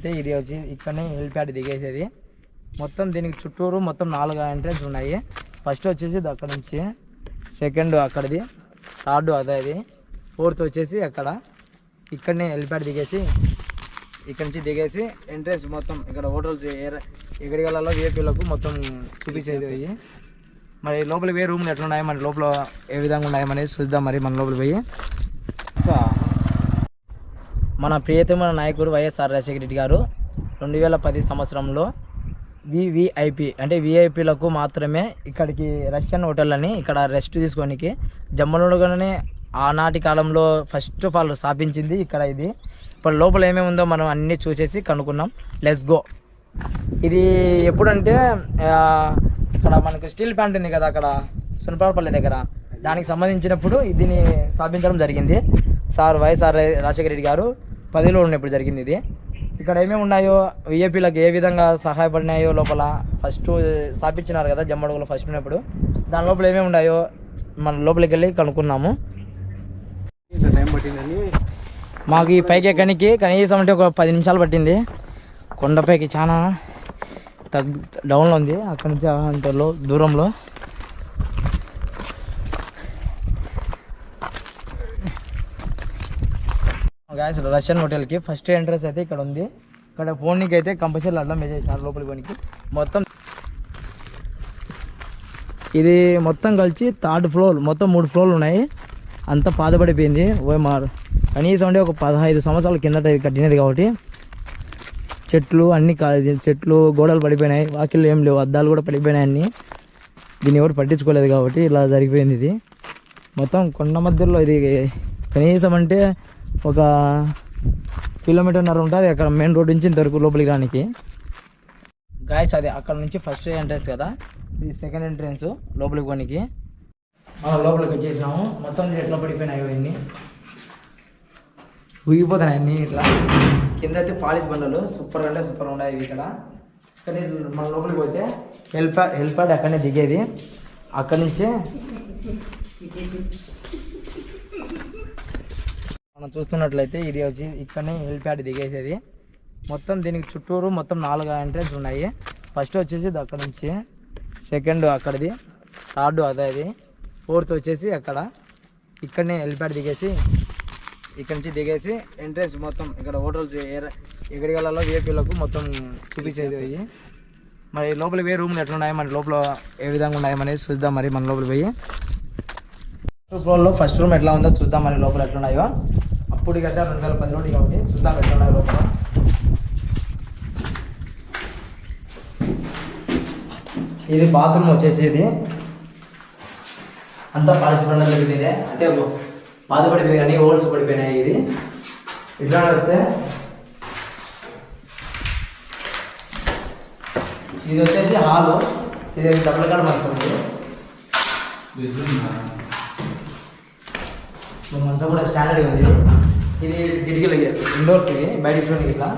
అయితే ఇది వచ్చి ఇక్కడనే హెలిప్యాడ్ దిగేసేది. మొత్తం దీనికి చుట్టూరు మొత్తం నాలుగు ఎంట్రెన్స్ ఉన్నాయి. ఫస్ట్ వచ్చేసి ఇది అక్కడ నుంచి సెకండ్ అక్కడిది థర్డ్ అదేది ఫోర్త్ వచ్చేసి అక్కడ. ఇక్కడనే హెలిప్యాడ్ దిగేసి ఇక్కడ నుంచి దిగేసి ఎంట్రెన్స్ మొత్తం ఇక్కడ హోటల్స్ ఎక్కడికి వెళ్ళాలో విఐపీలకు మొత్తం చూపించేది పోయి మరి లోపల పోయి రూమ్లు ఎట్లున్నాయి? మరి లోపల ఏ విధంగా ఉన్నాయి మరి చూద్దాం మరి మన లోపల పోయి. మన ప్రియతమ నాయకుడు వైఎస్ఆర్ రాజశేఖర రెడ్డి గారు రెండు వేల పది సంవత్సరంలో వివిఐపి అంటే విఐపిలకు మాత్రమే ఇక్కడికి రష్యన్ హోటల్ అని ఇక్కడ రెస్ట్ తీసుకోనికి జమ్మనుడుగానే ఆనాటి కాలంలో ఫస్ట్ ఆఫ్ ఆల్ స్థాపించింది ఇక్కడ ఇది. ఇప్పుడు లోపల ఏమేమి ఉందో మనం అన్నీ చూసేసి కనుక్కున్నాం. లెస్ గో ఇది ఎప్పుడంటే ఇక్కడ మనకు స్టీల్ ప్లాంట్ ఉంది కదా అక్కడ సునపాలపల్లి దగ్గర. దానికి సంబంధించినప్పుడు దీన్ని స్థాపించడం జరిగింది. సార్ వైఎస్ఆర్ రాజశేఖర రెడ్డి గారు పదిలో ఉన్నప్పుడు జరిగింది ఇది. ఇక్కడ ఏమేమి ఉన్నాయో విఏపీలకు ఏ విధంగా సహాయపడినాయో లోపల ఫస్ట్ స్థాపించినారు కదా జమ్మడుగులో ఫస్ట్ ఉన్నప్పుడు. దాని లోపల ఏమేమి ఉన్నాయో మన లోపలికి వెళ్ళి కనుక్కున్నాము మాకు ఈ పైకి ఎక్కడికి కనీసం అంటే ఒక పది నిమిషాలు పట్టింది. కొండపైకి చాలా తగ్ డౌన్లో ఉంది. అక్కడి నుంచి అంత దూరంలో. గాయస్ రష్యన్ హోటల్కి ఫస్ట్ ఎంట్రన్స్ అయితే ఇక్కడ ఉంది. ఇక్కడ ఫోన్కి అయితే కంపల్సరీ అడ్డం వేసేసినారు లోపలి పోనీకి. మొత్తం ఇది మొత్తం కలిసి థర్డ్ ఫ్లోర్ మొత్తం మూడు ఫ్లోర్లు ఉన్నాయి. అంతా పాతపడిపోయింది ఓ కనీసం అంటే ఒక పదహైదు సంవత్సరాల కిందట ఇది కట్టినది కాబట్టి. చెట్లు అన్ని కా- చెట్లు గోడలు పడిపోయినాయి. వాకిళ్ళు ఏం లేవు. అద్దాలు కూడా పడిపోయినాయి అన్ని. దీన్ని ఎవరు పట్టించుకోలేదు కాబట్టి ఇలా జరిగిపోయింది ఇది. మొత్తం కొండ మధ్యలో ఇది కనీసం అంటే ఒక కిలోమీటర్న్నర ఉంటుంది. అక్కడ మెయిన్ రోడ్ నుంచి ఇంతవరకు లోపలికి రానికి. గాయస్ అది అక్కడ నుంచి ఫస్ట్ ఎంట్రన్స్ కదా. ఇది సెకండ్ ఎంట్రన్స్ లోపలికి పోనీకి. మనం లోపలికి వచ్చేసినాము. మొత్తం ఎట్లా పడిపోయినాయి ఇవన్నీ ఊగిపోతున్నాయి అన్నీ ఇట్లా. కింద అయితే పాలిస్ బండలు. సూపర్ అంటే సూపర్ ఉన్నాయి ఇవి ఇక్కడ. కానీ మన లోపలికి పోతే హెల్ప్ హెల్ప్ అక్కడనే దిగేది. అక్కడి నుంచే మనం చూస్తున్నట్లయితే ఇది వచ్చి ఇక్కడనే హెల్ప్ ప్యాడ్ దిగేసేది. మొత్తం దీనికి చుట్టూరు మొత్తం నాలుగు ఎంట్రెన్స్ ఉన్నాయి. ఫస్ట్ వచ్చేసి ఇది అక్కడ నుంచి సెకండ్ అక్కడిది థర్డ్ అదేది ఫోర్త్ వచ్చేసి అక్కడ ఇక్కడనే హెలిప్యాడ్ దిగేసి ఇక్కడ నుంచి దిగేసి ఎంట్రెన్స్ మొత్తం ఇక్కడ హోటల్స్ ఎక్కడికి వెళ్ళాలో విఐపీలకు మొత్తం చూపించేది పోయి మరి లోపల పోయి రూమ్లు ఎట్లున్నాయి మరి లోపల ఏ విధంగా ఉన్నాయి చూద్దాం మరి మన లోపల పోయి. ఫ్లోర్లో ఫస్ట్ రూమ్ ఎట్లా ఉందో చూద్దాం మరి లోపల ఎట్లున్నాయో. అప్పుడు కదా రెండు వేల పది నుండి కాబట్టి చూద్దాం ఎట్లున్నాయో లోపల. ఇది బాత్రూమ్ వచ్చేసి ఇది. అంతా పాలసీ పండుగ జరిగింది అంటే పాత పడిపోయింది కానీ హోల్స్ పడిపోయినాయి ఇది. ఇట్లా వస్తే ఇది వచ్చేసి హాలు. ఇది డబుల్ కాడ మంచం మంచం కూడా స్టాండర్డ్ ఉంది. ఇది కిటికీలు ఇండోర్స్ ఇవి బయటికి చూడండి ఇట్లా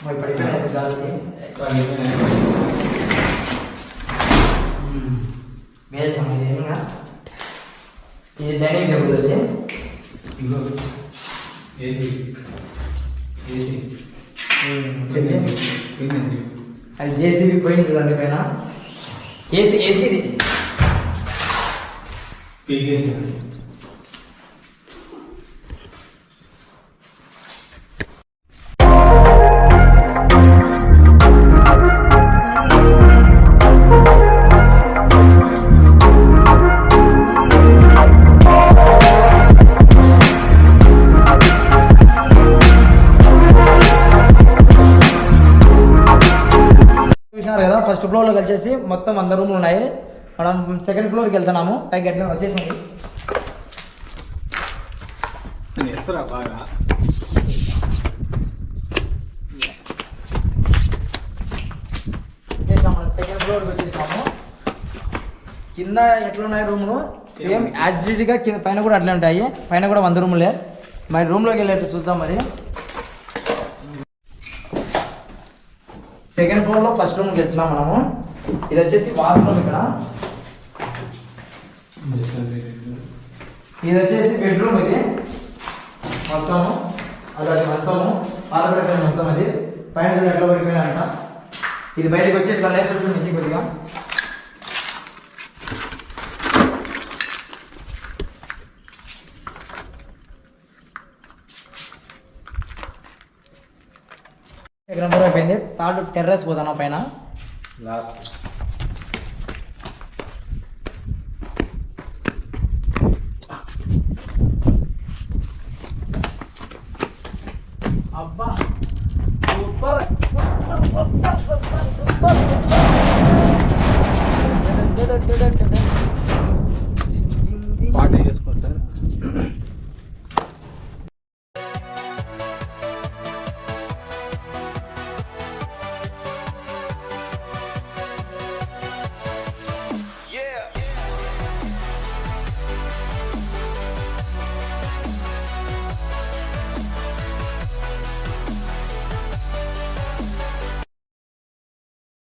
మరి పడిపోయినాయి గాలికి వేసాం ఇది ఇంకా ఇది డైనింగ్ టేబుల్ అది ఇంకో ఏసీ ఏసీ ఉమ్, వచ్చేసి పోయిందండి అది జేసీబీ పోయింది చూడండి పైన ఏసీ ఏసీది పీకేసీ ఫస్ట్ ఫ్లోర్లో వచ్చేసి మొత్తం వంద రూమ్లు ఉన్నాయి. మనం సెకండ్ ఫ్లోర్కి వెళ్తున్నాము. పైకి ఎట్లా వచ్చేసింది. బాగా. సెకండ్ ఫ్లోర్కి వచ్చేసాము. కింద ఎట్లున్నాయి రూమ్లు? సేమ్ యాజిటీగా కింద పైన కూడా అట్లే ఉంటాయి. పైన కూడా వంద రూములే. మరి రూమ్లోకి వెళ్ళేట్టు చూద్దాం మరి. సెకండ్ ఫ్లోర్లో ఫస్ట్ రూమ్కి వచ్చినాం మనము. ఇది వచ్చేసి బాత్రూమ్ ఇక్కడ. ఇది వచ్చేసి బెడ్రూమ్ ఇది. మొత్తము. అది అది మంచము పాత మంచం అది. పైన ఎట్లా పడిపోయినా అంట ఇది బయటకు వచ్చి ఇట్లా లేచి కొద్దిగా. ఎకరం పూర అయిపోయింది. థర్డ్ టెర్రస్ పోతాను పైన? అబ్బా! Super! Super super super super!